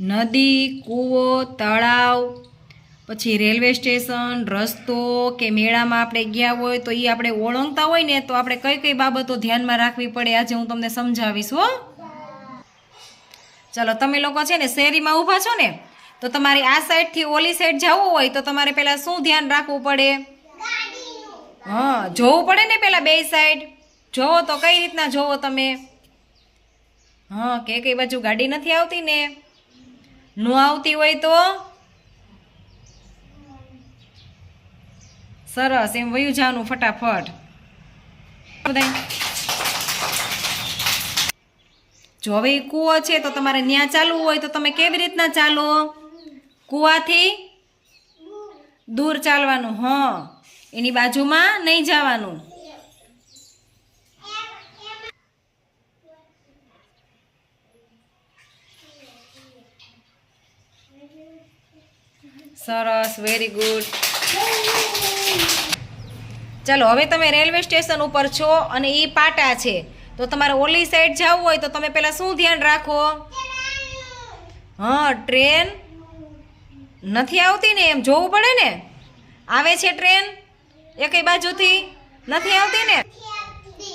નદી, કૂવો, તળાવ, પછી રેલવે સ્ટેશન, રસ્તો કે મેળામાં આપણે ગયા હોય તો એ આપણે ઓળંગતા હોય ને તો આપણે કઈ કઈ બાબતો ધ્યાનમાં રાખવી પડે આજે હું તમને સમજાવીશ, હો. ચાલો, તમે લોકો છે ને શેરીમાં ઊભા છો ને, તો તમારે આ સાઈડથી ઓલી સાઈડ જવું હોય તો તમારે પહેલાં શું ધ્યાન રાખવું પડે? હા, જોવું પડે ને પહેલાં બે સાઈડ. જોવો તો કઈ રીતના જોવો તમે? હા, કે કઈ બાજુ ગાડી નથી આવતી ને? ન આવતી હોય તો? સરસ, એમ વયું જવાનું ફટાફટ. બધાય. જો હવે કૂવો છે તો તમારે ન્યા ચાલવું હોય તો તમે કેવી રીતના ચાલો? કૂવાથી દૂર ચાલવાનું, હ. એની બાજુમાં નહીં જવાનું. સરસ વેરી ગુડ ચાલો, હવે તમે રેલવે સ્ટેશન ઉપર છો અને એ પાટા છે. તો તમારે ઓલી સાઈડ જવું હોય તો તમે પહેલાં શું ધ્યાન રાખો? હા, ટ્રેન. નથી આવતી ને એમ? જોવું પડે ને? આવે છે ટ્રેન? એ કઈ બાજુથી? નથી આવતી ને?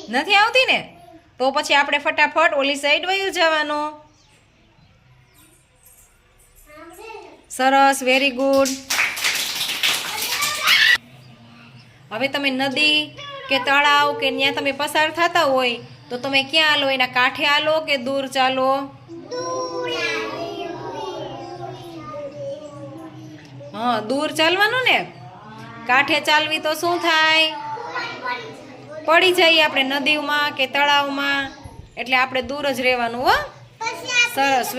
નથી આવતી ને? તો પછી આપણે ફટાફટ ઓલી સાઈડ વયું જવાનું. સરસ વેરી ગુડ હવે તમે નદી કે તળાવ કે ત્યાં તમે પસાર થતા હોય તો તમે ક્યાં આલો? એના કાંઠે આલો કે દૂર ચાલો? હા દૂર ચાલવાનું ને? કાંઠે ચાલવી તો શું થાય? પડી જઈએ આપણે નદીમાં કે તળાવમાં એટલે આપણે દૂર જ રહેવાનું હો. સરસ